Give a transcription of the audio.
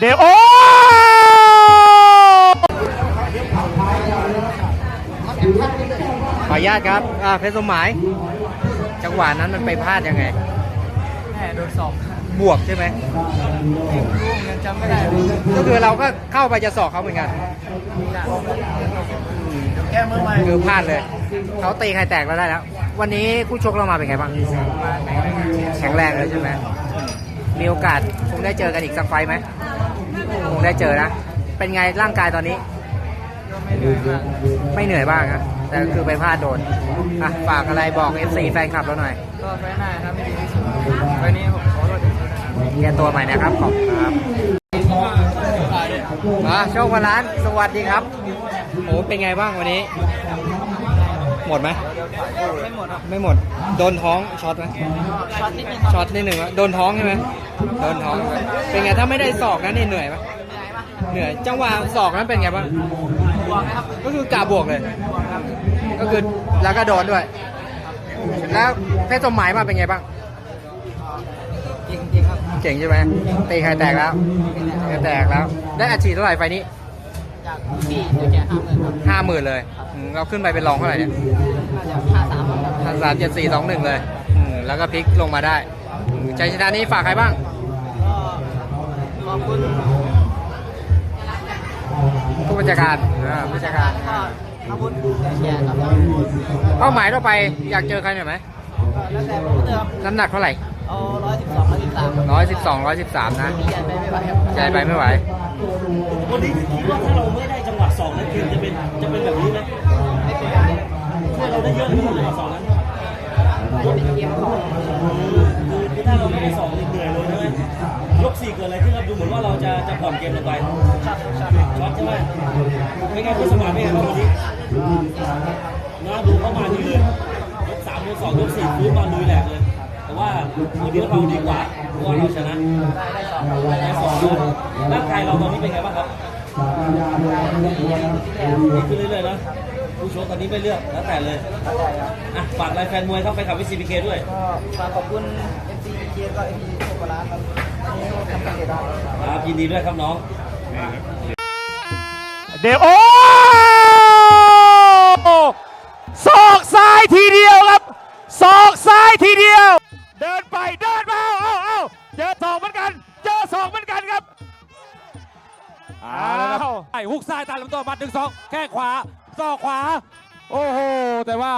เดโอขออนุญาตครับอ่าเพชรสมหมาย จังหวะนั้นมันไปพลาดยังไง แหมโดนสอบบวกใช่ไหมไม่รู้ยังจำไม่ได้เลยก็คือเราก็เข้าไปจะสอกเขาเหมือนกัน แก้มือใหม่คือพลาดเลย เขาตีใครแตกเราได้แล้ว วันนี้คู่ชกเรามาเป็นไงบ้าง แข็งแรงเลยใช่ไหม มีโอกาสคงได้เจอกันอีกสักไฟต์ไหม คงได้เจอนะ เป็นไงร่างกายตอนนี้ ไม่เหนื่อยบ้างนะแต่คือไปพลาดโดนอะฝากอะไรบอก FC แฟนคลับเราหน่อย ก็ไฟหน้าครับไม่ดีที่สุดไฟนี้ผมขอโทษด้วยนะครับแก้ตัวใหม่นะครับ ขอบคุณครับมาโชควันร้าน สวัสดีครับโอ้เป็นไงบ้างวันนี้ หมดไหมไม่หมดครับไม่หมด โดนท้องช็อตไหมช็อตนิดนึงช็อตนิดหนึ่งวะโดนท้องใช่ไหมโดนท้องใช่ไหมเป็นไงถ้าไม่ได้ศอกนั้นนี่เหนื่อยปะเหนื่อยจังหวะศอกนั้นเป็นไงบ้างบวกนะครับก็คือกาบวกเลย ก็คือแล้วก็โดนด้วย แล้วเพชรสมหมายมาเป็นไงบ้างจริงจริงครับเก่งใช่ไหมตีใครแตกแล้วใครแตกแล้ว ได้อัดฉีดเท่าไหร่ไฟนี้ จากพี่จะแก้ห้าหมื่นครับห้าหมื่นเลยอืมเราขึ้นไปเป็นรองเท่าไหร่เนี่ยน่าจะห้าสามครับห้าสามเจ็ดสี่สองหนึ่งเลยอืมแล้วก็พลิกลงมาได้อืมชัยชนะนี้ฝากใครบ้าง ก็ขอบคุณผู้บัญชาการอ่าผู้บัญชาการก็ขอบคุณเชียร์ครับเป้าหมายต่อไปอยากเจอใครหน่อยไหมแล้วแต่ผมเดิมน้ำหนักเท่าไหร่เอาร้อยสิบสอง ร้อยสิบสามร้อยสิบสองร้อยสิบสามนะใหญ่ไปไม่ไหวครับใจไปไม่ไหววันนี้คิดว่าถ้าเราไม่ได้จังหวะสองนั้นเกมจะเป็นจะเป็นแบบนี้ไหมไม่เป็นไรถ้าเราได้เยอะที่จังหวะสองนั้นเป็นเกมของคือคือถ้าเราไม่ได้สองนี่เหนื่อยเลยใช่ไหมยกสี่เกิดอะไรขึ้นครับดูเหมือนว่าเราจะจะผ่อนเกมลงไปช็อตช็อตช็อตใช่ไหมเป็นไงพี่สมานเป็นไงบ้างวันนี้นะดูเข้ามาดีเลยยกสามยกสองยกสี่ฟื้นมาลุยแหลกเลย แต่ว่าวันนี้เราดีกว่าเพราะว่าเราชนะได้สองได้สองด้วยร่างกายเราตอนนี้เป็นไงบ้างครับดีขึ้นเรื่อยๆนะผู้ชกตอนนี้ไม่เลือกแล้วแต่เลยอะฝากอะไรแฟนมวยครับแฟนคลับวิซีพีเคด้วยก็ฝากขอบคุณ FC เกียร์ก็ FC โคโคลาครับวันนี้ทำสำเร็จแล้วครับยินดีด้วยครับน้องเดโอศอ อาไอ้ฮุกซ้ายตามลำตัวหมัดหนึ่งสองแค่ขวาซอกขวา โอ้โห แต่ว่า